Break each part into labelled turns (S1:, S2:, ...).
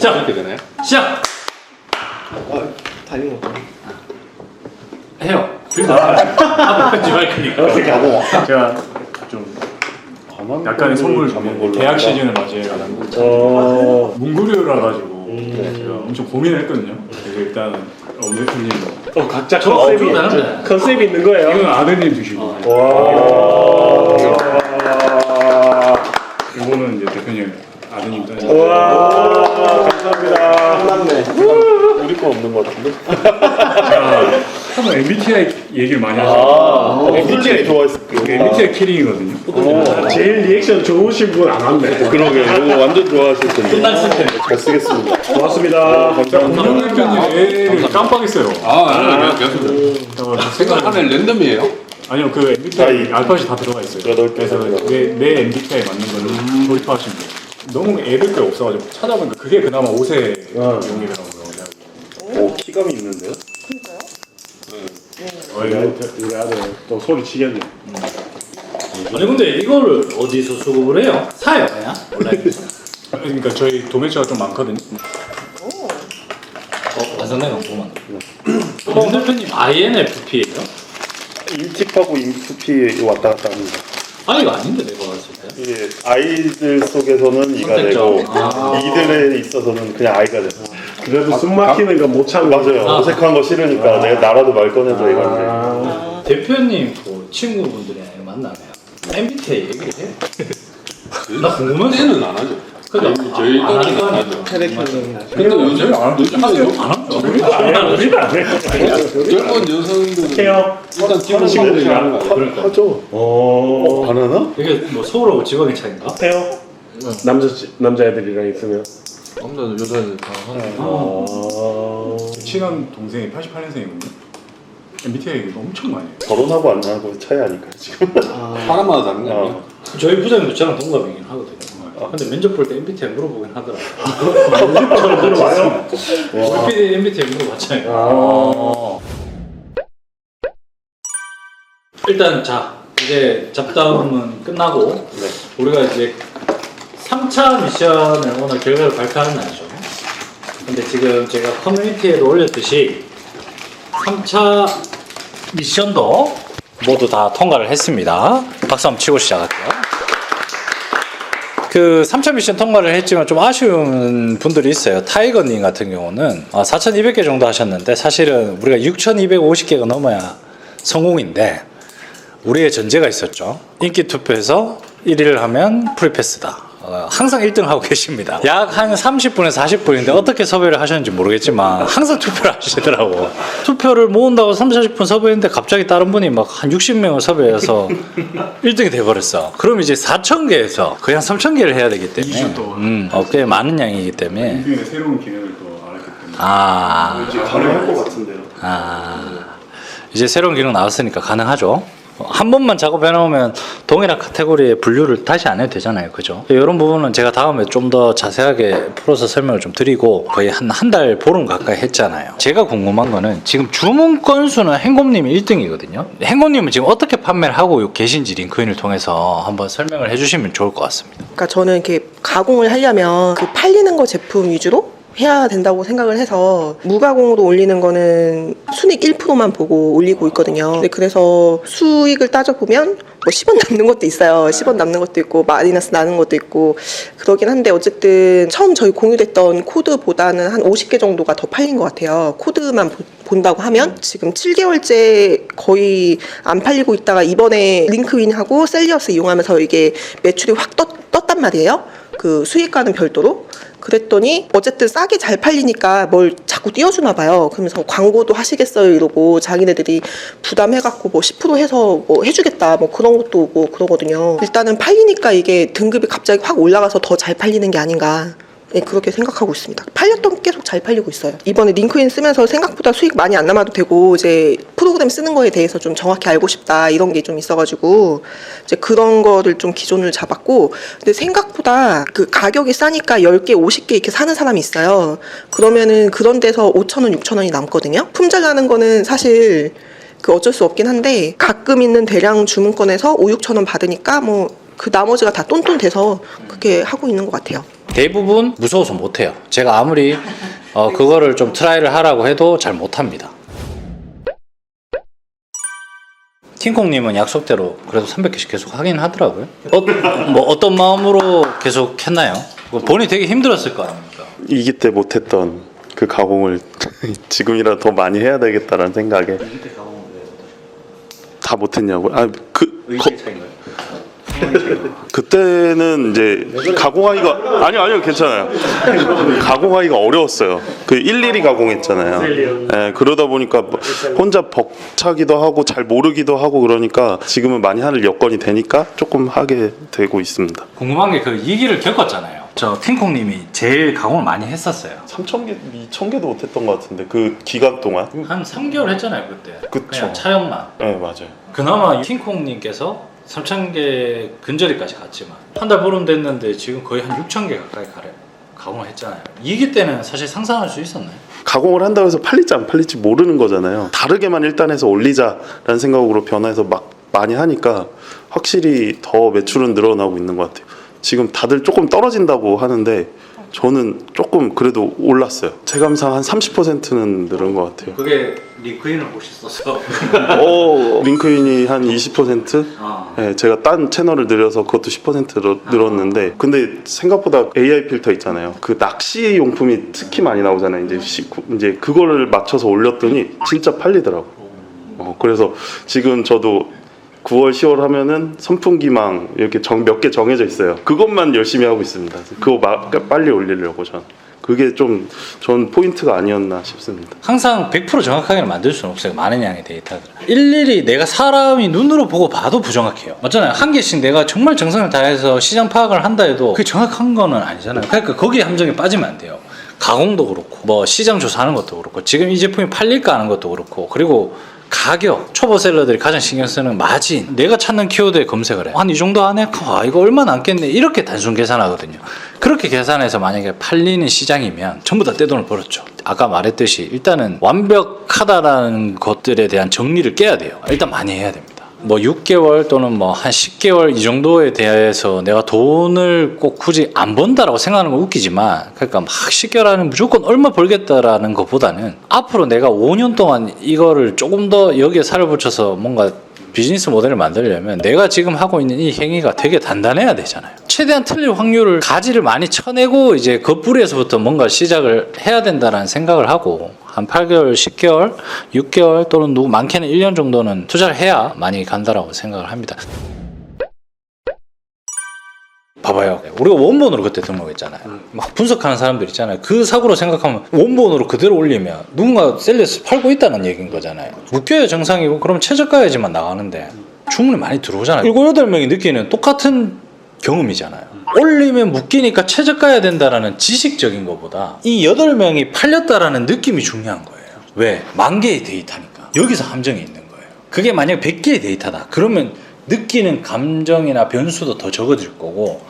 S1: 자,
S2: 이렇게 되나요?
S1: 시작!
S3: 거 같아.
S1: 해요. 그래도 앞에 편지 마이크니까.
S4: 제가 좀 약간의 선물
S2: 잡은 걸로
S4: 대학? 시즌을 맞이해가지고
S3: 어.
S4: 문구류라 가지고 제가 엄청 고민을 했거든요. 그래서 일단 오늘 대표님
S3: 어 각자
S1: 어,
S3: 컨셉이
S1: 좀.
S3: 컨셉이 있는 거예요.
S4: 이건 아드님 주시고
S3: 와.
S4: 이거는 이제 대표님 아드님 따
S3: 와. 감사합니다.
S2: 끝났네. 우리 거 없는 것 같은데?
S4: 한번 MBTI 얘기를 많이
S2: 아,
S4: 하시고
S2: MBTI 좋아했을
S4: 이게 MBTI 키링이거든요.
S3: 어, 제일 리액션 좋으신 분 안 왔네.
S2: 그러게, 이거 완전 좋아하실 텐데.
S1: 끝날 시스템.
S2: 잘 쓰겠습니다.
S3: 고맙습니다.
S4: 공영 대표님 애를 깜빡했어요.
S5: 아, 아니, 계속
S4: 어,
S5: 생각하면 랜덤이에요.
S4: 아니요 그 MBTI
S2: 아,
S4: 알파벳이 다 들어가 있어요.
S2: 여덟 개
S4: 그래서. 내, 내 MBTI 맞는 거를 조립하시면 돼요. 너무 앱을 게 없어가지고 찾아보니까 그게 그나마 옷에
S3: 어.
S4: 용이더라고요.
S2: 오, 키감이 있는데요?
S4: 어,
S3: 우리
S4: 이거
S3: 아들, 우리 아들 또 소리 치겠네.
S1: 아니 근데 이거를 어디서 수급을 해요? 사요 그냥 온라인에서.
S4: 그러니까 저희 도매체가 좀 많거든요.
S1: 어, 완성된 거 보면. 윤 대표님 INFP예요?
S2: 인팁하고 인프피 왔다 갔다 합니다.
S1: 아 이거 아닌데.
S2: 이게 아이들 속에서는 이가. 되고
S1: 아.
S2: 이들에 있어서는 그냥 아이가 돼서
S3: 그래도 숨 막히는 거 못 참고.
S2: 맞아요
S1: 아.
S2: 어색한 거 싫으니까 내가 나라도 말 꺼내도 이건데
S3: 아.
S1: 대표님 그 친구분들이랑 만나면 MBTI 얘기를 해요? 나 궁금해서.
S5: 때는 안 하죠.
S1: 그러니까
S5: 저희
S1: 안
S5: 때는 안? 하죠. 근데 요즘 요즘.
S1: 안 하죠.
S3: 우리도 안 해.
S5: 젊은 여성들은
S3: 해요.
S5: 일단 기본적으로 하는 거.
S1: 그러니까.
S2: 하죠
S3: 어.
S2: 바나나?
S1: 이게 뭐 서울하고 지방의 차이인가?
S3: 해요. 남자 남자애들이랑 있으면.
S5: 남자는 여자는 다 하는 거.
S3: 어.
S4: 친한 동생이 88년생이거든요. MBTI 얘기가 엄청 많이 해요.
S2: 결혼하고 안 하고 차이 아닐까 지금
S5: 사람마다 다른 거?
S2: 어.
S1: 저희 부장님도 저랑 동갑이긴 하거든요. 근데 면접 볼 때 MBTI 물어보긴 하더라고요.
S3: 처음 들어와요.
S1: PD MBTI 물어봤잖아요.
S3: 아.
S1: 일단 자 이제 잡담은 끝나고
S2: 네.
S1: 우리가 이제 3차 미션을 오늘 결과를 발표하는 날이죠. 근데 지금 제가 커뮤니티에도 올렸듯이 3차 미션도 모두 다 통과를 했습니다. 박수 한번 치고 시작할게요. 그 3차 미션 통과를 했지만 좀 아쉬운 분들이 있어요. 타이거님 같은 경우는 4,200개 정도 하셨는데 사실은 우리가 6,250개가 넘어야 성공인데 우리의 전제가 있었죠. 인기 투표에서 1위를 하면 프리패스다. 어, 항상 1등 하고 계십니다. 약 한 30분에서 40분인데 어떻게 섭외를 하셨는지 모르겠지만 항상 투표를 하시더라고. 투표를 모은다고 3, 40분 섭외했는데 갑자기 다른 분이 막 한 60명을 섭외해서 1등이 돼버렸어. 그럼 이제 4,000개에서 그냥 3,000개를 해야 되기 때문에
S4: 이주 동안.
S1: 음, 어, 꽤 많은 양이기 때문에
S4: 인생의 새로운 기능을 또 알았기 때문에
S1: 아,
S2: 이제 가능할 것 같은데요
S1: 아 이제 새로운 기능 나왔으니까 가능하죠. 한 번만 작업해 놓으면 동일한 카테고리의 분류를 다시 안 해도 되잖아요. 그죠? 이런 부분은 제가 다음에 좀 더 자세하게 풀어서 설명을 좀 드리고 거의 한 한 달 보름 가까이 했잖아요. 제가 궁금한 거는 지금 주문 건수는 행곰님이 1등이거든요. 행곰님은 지금 어떻게 판매를 하고 계신지 링크인을 통해서 한번 설명을 해주시면 좋을 것 같습니다.
S6: 그러니까 저는 이렇게 가공을 하려면 그 팔리는 거 제품 위주로 해야 된다고 생각을 해서 무가공으로 올리는 거는 순익 1%만 보고 올리고 있거든요. 근데 그래서 수익을 따져보면 뭐 10원 남는 것도 있어요. 10원 남는 것도 있고 마이너스 나는 것도 있고 그러긴 한데 어쨌든 처음 저희 공유됐던 코드보다는 한 50개 정도가 더 팔린 것 같아요. 코드만 보- 본다고 하면 지금 7개월째 거의 안 팔리고 있다가 이번에 링크인하고 셀리어스 이용하면서 이게 매출이 확 떴, 떴단 말이에요. 그 수익과는 별도로. 그랬더니 어쨌든 싸게 잘 팔리니까 뭘 자꾸 띄워주나 봐요. 그러면서 광고도 하시겠어요 이러고 자기네들이 부담해갖고 뭐 10% 해서 뭐 해주겠다 뭐 그런 것도 오고 그러거든요. 일단은 팔리니까 이게 등급이 갑자기 확 올라가서 더 잘 팔리는 게 아닌가. 네, 그렇게 생각하고 있습니다. 팔렸던 게 계속 잘 팔리고 있어요. 이번에 링크인 쓰면서 생각보다 수익 많이 안 남아도 되고 이제 프로그램 쓰는 거에 대해서 좀 정확히 알고 싶다 이런 게 좀 있어가지고 이제 그런 거를 좀 기존을 잡았고 근데 생각보다 그 가격이 싸니까 10개, 50개 이렇게 사는 사람이 있어요. 그러면은 그런 데서 5천 원, 6천 원이 남거든요. 품절 나는 거는 사실 그 어쩔 수 없긴 한데 가끔 있는 대량 주문권에서 5, 6천 원 받으니까 뭐 그 나머지가 다 똔똔돼서 그렇게 하고 있는 것 같아요.
S1: 대부분 무서워서 못해요. 제가 아무리 어, 그거를 좀 트라이를 하라고 해도 잘 못합니다. 킹콩님은 약속대로 그래도 300개씩 계속 하긴 하더라고요. 어, 뭐 어떤 마음으로 계속 했나요? 뭐 본인이 되게 힘들었을 거 아닙니까?
S2: 이기 때 못했던 그 가공을 지금이라도 더 많이 해야 되겠다라는 생각에 다 못했냐고. 아그
S1: 차인가요?
S2: 그때는 이제 가공하기가 아니요 아니요 괜찮아요. 가공하기가 어려웠어요. 그 일일이 가공했잖아요. 예, 그러다 보니까 뭐 혼자 벅차기도 하고 잘 모르기도 하고 그러니까 지금은 많이 하는 여건이 되니까 조금 하게 되고 있습니다.
S1: 궁금한 게그 위기를 겪었잖아요. 저 킹콩님이 제일 가공을 많이 했었어요.
S2: 3천 개, 2천 개도 못했던 것 같은데 그 기간 동안.
S1: 한 3개월 했잖아요 그때.
S2: 그쵸.
S1: 그냥 촬영만.
S2: 네 맞아요.
S1: 그나마 킹콩님께서 3,000개 근저리까지 갔지만 한 달 보름 됐는데 지금 거의 한 6,000개 가까이 가래 가공을 했잖아요. 이기 때는 사실 상상할 수 있었나요?
S2: 가공을 한다고 해서 팔릴지 안 팔릴지 모르는 거잖아요. 다르게만 일단 해서 올리자라는 생각으로 변화해서 막 많이 하니까 확실히 더 매출은 늘어나고 있는 것 같아요. 지금 다들 조금 떨어진다고 하는데 저는 조금 그래도 올랐어요. 체감상 한 30%는 늘은 것 같아요.
S1: 그게 링크인을 보셨어서
S2: 어, 링크인이 한 20%?
S1: 아.
S2: 네, 제가 딴 채널을 늘려서 그것도 10% 늘었는데 근데 생각보다 AI 필터 있잖아요. 그 낚시 용품이 특히 많이 나오잖아요. 이제 시- 이제 그거를 맞춰서 올렸더니 진짜 팔리더라고. 어, 그래서 지금 저도 9월, 10월 하면은 선풍기망 이렇게 몇 개 정해져 있어요. 그것만 열심히 하고 있습니다. 그거 마- 빨리 올리려고 전. 그게 좀 전 포인트가 아니었나 싶습니다.
S1: 항상 100% 정확하게 만들 수는 없어요. 많은 양의 데이터들. 일일이 내가 사람이 눈으로 보고 봐도 부정확해요. 맞잖아요. 한 개씩 내가 정말 정성을 다해서 시장 파악을 한다 해도 그게 정확한 거는 아니잖아요. 그러니까 거기에 함정에 빠지면 안 돼요. 가공도 그렇고 뭐 시장 조사하는 것도 그렇고 지금 이 제품이 팔릴까 하는 것도 그렇고 그리고 가격 초보 셀러들이 가장 신경 쓰는 마진. 내가 찾는 키워드에 검색을 해. 한 이 정도 안에? 아 이거 얼마 남겠네. 이렇게 단순 계산하거든요. 그렇게 계산해서 만약에 팔리는 시장이면 전부 다 떼돈을 벌었죠. 아까 말했듯이 일단은 완벽하다라는 것들에 대한 정리를 깨야 돼요. 일단 많이 해야 됩니다 뭐 6개월 또는 뭐 한 10개월 이 정도에 대해서 내가 돈을 꼭 굳이 안 번다라고 생각하는 건 웃기지만 그러니까 막 10개월 안에 무조건 얼마 벌겠다라는 것보다는 앞으로 내가 5년 동안 이거를 조금 더 여기에 살을 붙여서 뭔가 비즈니스 모델을 만들려면 내가 지금 하고 있는 이 행위가 되게 단단해야 되잖아요. 최대한 틀릴 확률을 가지를 많이 쳐내고 이제 그 뿌리에서부터 뭔가 시작을 해야 된다라는 생각을 하고 한 8개월, 10개월, 6개월 또는 누구 많게는 1년 정도는 투자를 해야 많이 간다라고 생각을 합니다. 봐봐요. 우리가 원본으로 그때 등록했잖아요. 막 분석하는 사람들 있잖아요. 그 사고로 생각하면 원본으로 그대로 올리면 누군가 셀레스 팔고 있다는 얘기인 거잖아요. 묶여야 정상이고 그럼 최저가야지만 나가는데 주문이 많이 들어오잖아요. 일곱 여덟 명이 느끼는 똑같은 경험이잖아요. 올리면 묶이니까 최저가야 된다라는 지식적인 것보다 이 여덟 명이 팔렸다라는 느낌이 중요한 거예요. 왜? 만 개의 데이터니까. 여기서 함정이 있는 거예요. 그게 만약 100개의 데이터다. 그러면 느끼는 감정이나 변수도 더 적어질 거고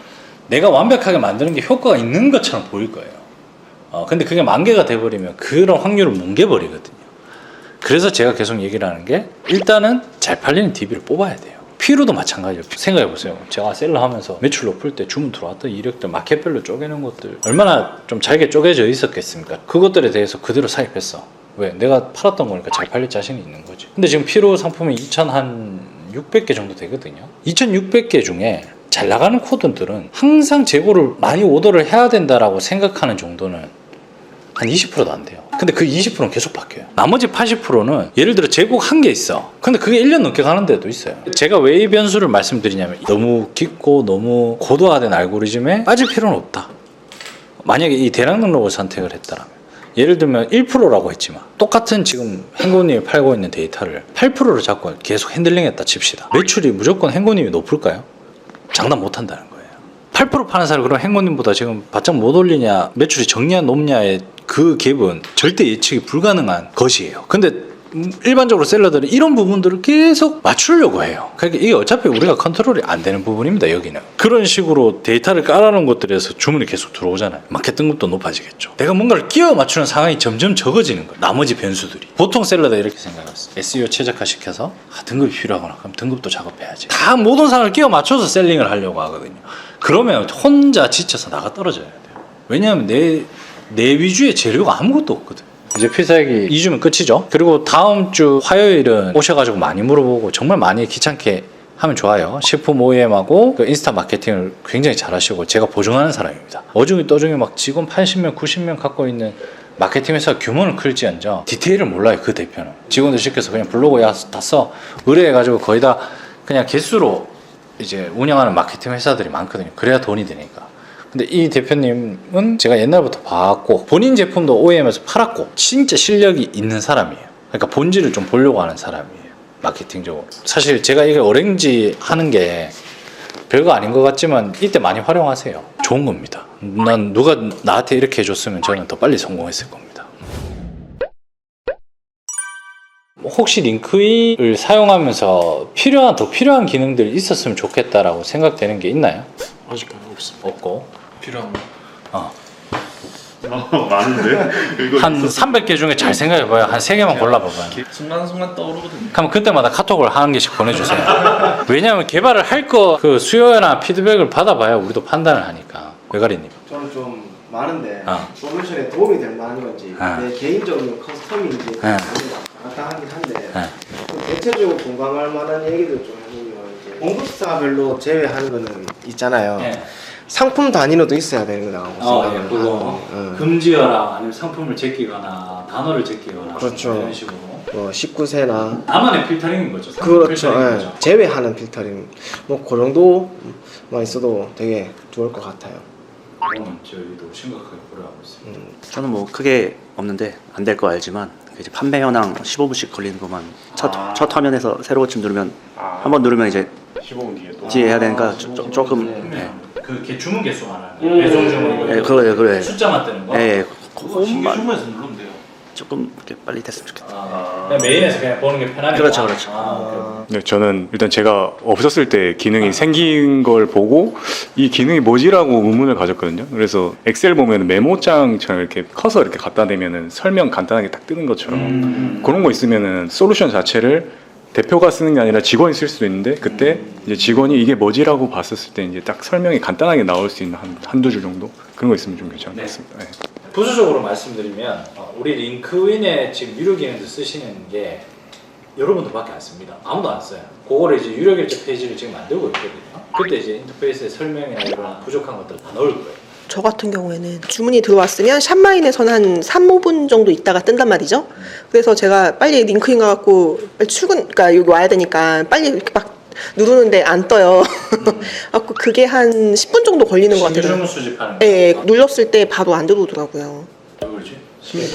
S1: 내가 완벽하게 만드는 게 효과가 있는 것처럼 보일 거예요. 어, 근데 그게 만 개가 돼버리면 그런 확률을 뭉개버리거든요. 그래서 제가 계속 얘기를 하는 게 일단은 잘 팔리는 DB를 뽑아야 돼요. 피로도 마찬가지예요. 생각해 보세요. 제가 셀러 하면서 매출 높을 때 주문 들어왔던 이력들 마켓별로 쪼개는 것들 얼마나 좀 잘게 쪼개져 있었겠습니까? 그것들에 대해서 그대로 사입했어. 왜? 내가 팔았던 거니까 잘 팔릴 자신이 있는 거지. 근데 지금 피로 상품이 2,600개 정도 되거든요. 2,600개 중에 잘 나가는 코드들은 항상 재고를 많이 오더를 해야 된다라고 생각하는 정도는 한 20%도 안 돼요. 근데 그 20%는 계속 바뀌어요. 나머지 80%는 예를 들어 재고가 한개 있어. 근데 그게 1년 넘게 가는 데도 있어요. 제가 왜 이 변수를 말씀드리냐면 너무 깊고 너무 고도화된 알고리즘에 빠질 필요는 없다. 만약에 이 대량 등록을 선택을 했다라면 예를 들면 1%라고 했지만 똑같은 지금 행고님이 팔고 있는 데이터를 8%로 잡고 계속 핸들링했다 칩시다. 매출이 무조건 행고님이 높을까요? 장담 못 한다는 거예요. 8% 파는 사람 그럼 행고님보다 지금 바짝 못 올리냐 매출이 적냐 높냐의 그 갭은 절대 예측이 불가능한 것이에요. 근데 음, 일반적으로 셀러들은 이런 부분들을 계속 맞추려고 해요. 그러니까 이게 어차피 우리가 컨트롤이 안 되는 부분입니다. 여기는 그런 식으로 데이터를 깔아놓은 것들에서 주문이 계속 들어오잖아요. 마켓 등급도 높아지겠죠. 내가 뭔가를 끼워 맞추는 상황이 점점 적어지는 거예요. 나머지 변수들이. 보통 셀러다 이렇게 생각했어. SEO 최적화 시켜서 아, 등급이 필요하구나. 그럼 등급도 작업해야지. 다 모든 상황을 끼워 맞춰서 셀링을 하려고 하거든요. 그러면 혼자 지쳐서 나가 떨어져야 돼요. 왜냐하면 내, 내 위주의 재료가 아무것도 없거든. 이제 필살기 2주면 끝이죠. 그리고 다음 주 화요일은 오셔가지고 많이 물어보고 정말 많이 귀찮게 하면 좋아요. 식품 OEM하고 그 인스타 마케팅을 굉장히 잘하시고 제가 보증하는 사람입니다. 어중이 떠중이 막 직원 80명, 90명 갖고 있는 마케팅 회사 규모는 클지언정 디테일을 몰라요 그 대표는 직원들 시켜서 그냥 블로그에 다 써 의뢰해가지고 거의 다 그냥 개수로 이제 운영하는 마케팅 회사들이 많거든요. 그래야 돈이 되니까. 근데 이 대표님은 제가 옛날부터 봤고 본인 제품도 OEM에서 팔았고 진짜 실력이 있는 사람이에요. 그러니까 본질을 좀 보려고 하는 사람이에요. 마케팅적으로. 사실 제가 이게 어랭지 하는 게 별거 아닌 것 같지만 이때 많이 활용하세요. 좋은 겁니다. 난 누가 나한테 이렇게 해줬으면 저는 더 빨리 성공했을 겁니다. 혹시 링크인을 사용하면서 필요한 더 필요한 기능들이 있었으면 좋겠다라고 생각되는 게 있나요?
S3: 아직까지 없습니다.
S1: 없고
S5: 필요한 거.
S1: 어.
S2: 많은데? 이거
S1: 한 300개 중에 잘 생각해봐요. 한 3개만 골라봐봐요.
S5: 순간순간 떠오르거든요.
S1: 그럼 그때마다 카톡을 한 개씩 보내주세요. 왜냐하면 개발을 할 거 그 수요나 피드백을 받아봐야 우리도 판단을 하니까. 외가리님.
S7: 저는 좀 많은데
S1: 아.
S7: 솔루션에 도움이 될 만한 건지
S1: 아.
S7: 내 개인적인 커스텀인지
S1: 아.
S7: 왔다 하긴 한데
S1: 아.
S7: 좀 대체적으로 공감할 만한 얘기들 좀 해보면 이제 공급사별로 제외하는 거는 있잖아요.
S1: 네.
S7: 상품 단위로도 있어야 되는 거라고
S1: 어,
S7: 생각을
S1: 예, 그거
S7: 하거든요. 응.
S1: 금지어라 아니면 상품을 제끼거나 단어를 제끼거나
S7: 그렇죠.
S1: 이런 식으로
S7: 뭐 19세나
S1: 나만의 필터링인 거죠. 상품
S7: 그렇죠.
S1: 필터링인
S7: 예.
S1: 거죠.
S7: 제외하는 필터링 뭐그 정도만 있어도 되게 좋을 것 같아요.
S1: 그거는 저희도 심각하게 고려하고 있습니다.
S8: 저는 뭐 크게 없는데 안 될 거 알지만 그 이제 판매 현황 15분씩 걸리는 것만 첫,
S2: 아.
S8: 첫 화면에서 새로 고침 누르면
S2: 아,
S8: 한번 누르면 이제
S2: 15분 뒤에 또.
S8: 뒤에 해야 되니까 조, 조, 조금 예.
S1: 그 개- 주문 개수만 하는 거 배송 주문 이거
S8: 예, 그거예요, 그거예요.
S1: 숫자만 뜨는 거.
S8: 예, 예.
S5: 그거 신규
S8: 그것만
S5: 주문해서 누르면 돼요.
S8: 조금 이렇게 빨리 됐으면 좋겠다.
S1: 아, 그냥 메인에서 그냥 보는 게 편하니까.
S8: 그렇죠, 그렇죠.
S1: 아,
S4: 네, 저는 일단 제가 없었을 때 기능이 생긴 걸 보고 이 기능이 뭐지라고 의문을 가졌거든요. 그래서 엑셀 보면 메모장처럼 이렇게 커서 이렇게 갖다 대면은 설명 간단하게 딱 뜨는 것처럼
S1: 음.
S4: 그런 거 있으면은 솔루션 자체를 대표가 쓰는 게 아니라 직원이 쓸 수도 있는데 그때 이제 직원이 이게 뭐지라고 봤었을 때 이제 딱 설명이 간단하게 나올 수 있는 한, 한두 줄 정도 그런 거 있으면 좀것
S1: 네. 부수적으로 말씀드리면 어, 우리 링크인의 지금 유료 기능들 쓰시는 게 여러분들밖에 안 씁니다. 아무도 안 써요. 그거를 이제 유료 결제 페이지를 지금 만들고 있거든요. 그때 이제 인터페이스에 설명이나 이런 부족한 것들 다 넣을 거예요.
S6: 저 같은 경우에는 주문이 들어왔으면 샵마인에서는 한 3, 5분 정도 있다가 뜬단 말이죠. 그래서 제가 빨리 링크인 가 갖고 빨리 출근, 그러니까 여기 와야 되니까 빨리 이렇게 막 누르는데 안 떠요. 갖고 그게 한 10분 정도 걸리는 것
S1: 신규 주문
S6: 같아요.
S1: 수집하는 거.
S6: 예, 예, 눌렀을 때 바로 안 들어오더라고요.
S1: 누구지?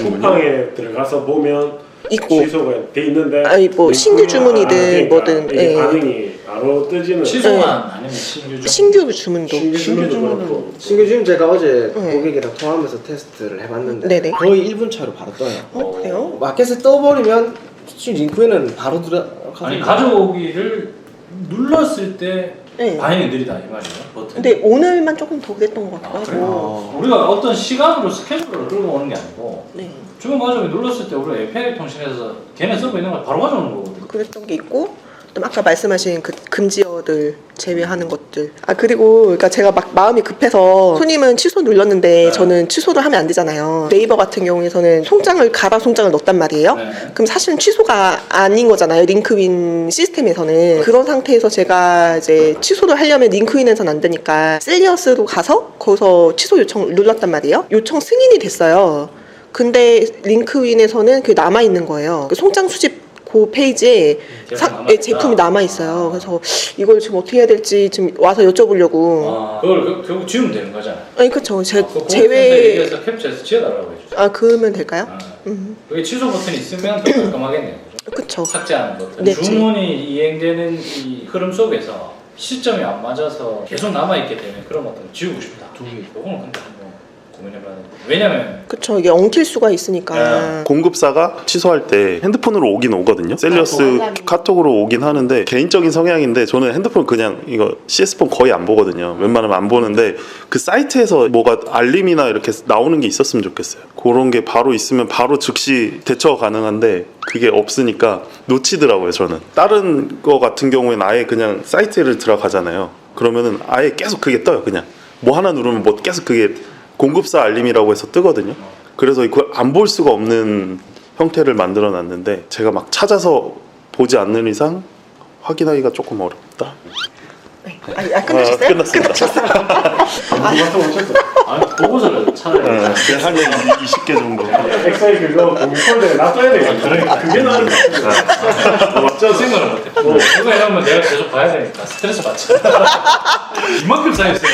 S3: 쿠팡에 들어가서 보면
S6: 있고
S3: 취소가 돼 있는데
S6: 아니, 뭐 신규 주문이든
S3: 그러니까
S6: 뭐든, 예.
S3: 반응이 바로 뜨지는
S1: 취소만 아니면 신규 주문.
S6: 신규 주문도
S3: 신규 주문도 그렇고
S7: 신규 주문 제가 어제
S6: 네.
S7: 고객이랑 통화하면서 테스트를 해봤는데
S6: 네네.
S7: 거의 1분 차로 바로 떠요.
S6: 어 그래요?
S7: 마켓에 떠버리면 지금 링크에는 바로 들어가서
S1: 아니 가져오기를 눌렀을 때
S6: 네.
S1: 반응이 느리다 이 말이에요. 버튼.
S6: 근데 오늘만 조금 더 그랬던 것
S1: 아, 그래요?
S6: 하고.
S1: 우리가 어떤 시간으로 스케줄을 끌고 오는 게 아니고
S6: 네.
S1: 주문 가져오기 눌렀을 때 우리가 에페이 통신에서 걔네 서버 있는 걸 바로 가져오는 거거든요.
S6: 그랬던 게 있고 또 아까 말씀하신 그 금지 어들 제외하는 것들. 아 그리고 그러니까 제가 막 마음이 급해서 손님은 취소 눌렀는데
S1: 네.
S6: 저는 취소를 하면 안 되잖아요. 네이버 같은 경우에서는 송장을 갈아 송장을 넣었단 말이에요.
S1: 네.
S6: 그럼 사실은 취소가 아닌 거잖아요 링크윈 시스템에서는. 그런 상태에서 제가 이제 취소를 하려면 링크윈에서는 안 되니까 셀리어스로 가서 거기서 취소 요청을 눌렀단 말이에요. 요청 승인이 됐어요. 근데 링크윈에서는 그게 남아 있는 거예요. 그 송장 수집 그 페이지에
S1: 제품
S6: 사-. 예, 제품이 남아 있어요. 그래서 이걸 지금 어떻게 해야 될지 지금 와서 여쭤보려고.
S1: 아, 그걸 그- 결국 지우면 되는 거잖아요.
S6: 아니 그쵸. 제
S1: 아, 그
S6: 제외.
S1: 얘기해서 캡처해서 지워달라고 해주죠.
S6: 아 그러면 될까요?
S1: 아,
S6: 음,
S1: 그게 취소 버튼이 있으면 더 깔끔하겠네요. 그죠?
S6: 그쵸.
S1: 삭제하는 버튼.
S6: 네,
S1: 주문이 이행되는 이 흐름 속에서 시점이 안 맞아서 계속 남아있게 되면 그런 것들은 지우고 싶다. 요거는 근데 뭐 고민해봐야 돼. 왜냐면
S6: 그쵸 이게 엉킬 수가 있으니까
S2: 공급사가 취소할 때 핸드폰으로 오긴 오거든요. 셀리어스 카톡으로 오긴 하는데 개인적인 성향인데 저는 핸드폰 그냥 이거 CS폰 거의 안 보거든요. 웬만하면 안 보는데 그 사이트에서 뭐가 알림이나 이렇게 나오는 게 있었으면 좋겠어요. 그런 게 바로 있으면 바로 즉시 대처 가능한데 그게 없으니까 놓치더라고요. 저는 다른 거 같은 경우에는 아예 그냥 사이트를 들어가잖아요. 그러면은 아예 계속 그게 떠요. 그냥 뭐 하나 누르면 뭐 계속 그게 공급사 알림이라고 해서 뜨거든요. 그래서 이걸 안 볼 수가 없는 형태를 만들어 놨는데 제가 막 찾아서 보지 않는 이상 확인하기가 조금 어렵다.
S6: 아, 아 끝나셨어요?
S2: 아, 끝났습니다.
S1: 아니 보고서를 차라리
S2: 한 20개 정도.
S3: 엑셀 그거 공유 폴더에 놔둬야 되겠다. 그러니까 그게 나은 거
S1: 어쩌 생각을 못해. 그거 해놓으면 내가 계속 봐야 되니까 스트레스 받지. 이만큼 쌓였어요.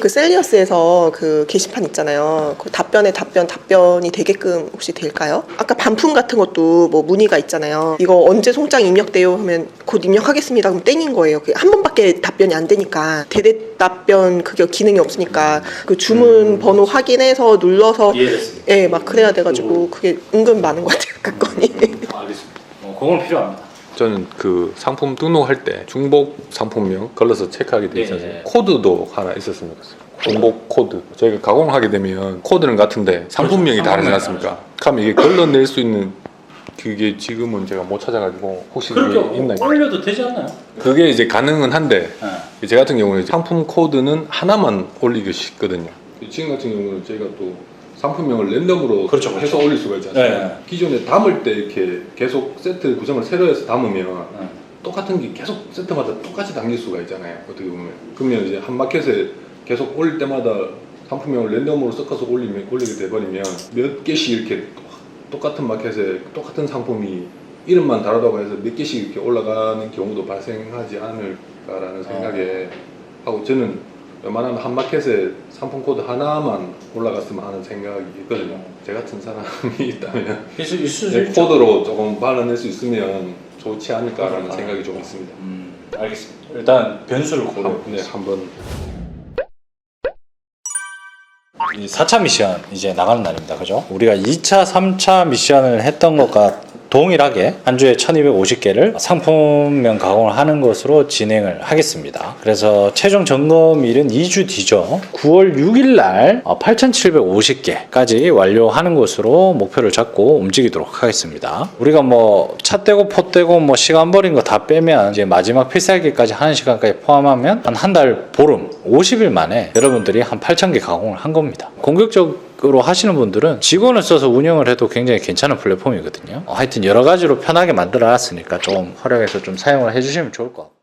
S6: 그 셀리어스에서 그 게시판 있잖아요. 그 답변에 답변 답변이 되게끔 혹시 될까요? 아까 반품 같은 것도 뭐 문의가 있잖아요. 이거 언제 송장 입력돼요? 하면 곧 입력하겠습니다. 그럼 땡인 거예요. 그게 한 번밖에 답변이 안 되니까 대대 답변 그게 기능이 없으니까 그 주문 번호 확인해서 눌러서
S1: 이해됐습니다.
S6: 예, 막 그래야 돼가지고 그게 은근 많은 것 같아요. 그 건이.
S1: 알겠습니다. 어, 그건 필요합니다.
S9: 저는 그 상품 등록할 때 중복 상품명 걸러서 체크하게 돼 있어서
S1: 네.
S9: 코드도 하나 있었으면 좋겠어요. 중복 코드. 저희가 가공하게 되면 코드는 같은데 상품명이 다르지 않습니까? 그럼 이게 걸러낼 수 있는 그게 지금은 제가 못 찾아가지고 혹시 그게
S1: 그렇게
S9: 있나요?
S1: 올려도 되지 않나요?
S9: 그게 이제 가능은 한데
S1: 네.
S9: 제 같은 경우는 상품 코드는 하나만 올리기 쉽거든요. 지금 같은 경우는 저희가 또 상품명을 랜덤으로
S1: 그렇죠, 그렇죠.
S9: 해서 올릴 수가 있지 않습니까?
S1: 네.
S9: 기존에 담을 때 이렇게 계속 세트 구성을 새로 해서 담으면
S1: 네.
S9: 똑같은 게 계속 세트마다 똑같이 담길 수가 있잖아요. 어떻게 보면. 그러면 이제 한 마켓에 계속 올릴 때마다 상품명을 랜덤으로 섞어서 올리면 올리게 돼버리면 몇 개씩 이렇게 똑같은 마켓에 똑같은 상품이 이름만 다르다고 해서 몇 개씩 이렇게 올라가는 경우도 발생하지 않을까라는 생각에 하고 저는 웬만하면 한 마켓에 상품 코드 하나만 올라갔으면 하는 생각이 있거든요. 제 같은 사람이 있다면
S1: 있을 수
S9: 네,
S1: 있죠.
S9: 코드로 조금 발라낼 수 있으면 좋지 않을까라는 생각이 좀 있습니다.
S1: 음, 알겠습니다. 일단 변수를 고려.
S9: 네, 한번
S1: 이 4차 미션 이제 나가는 날입니다. 그죠? 우리가 2차, 3차 미션을 했던 것과 동일하게 한 주에 1250개를 상품명 가공을 하는 것으로 진행을 하겠습니다. 그래서 최종 점검일은 2주 뒤죠. 9월 6일 날 8750개까지 완료하는 것으로 목표를 잡고 움직이도록 하겠습니다. 우리가 뭐 차 떼고 포 떼고 뭐 시간 버린 거 다 빼면 이제 마지막 필살기까지 하는 시간까지 포함하면 한 한 달 보름 50일 만에 여러분들이 한 8,000개 가공을 한 겁니다. 공격적 으로 하시는 분들은 직원을 써서 운영을 해도 굉장히 괜찮은 플랫폼이거든요. 어, 하여튼 여러 가지로 편하게 만들어 놨으니까 좀 활용해서 좀 사용을 해주시면 좋을 것 같고.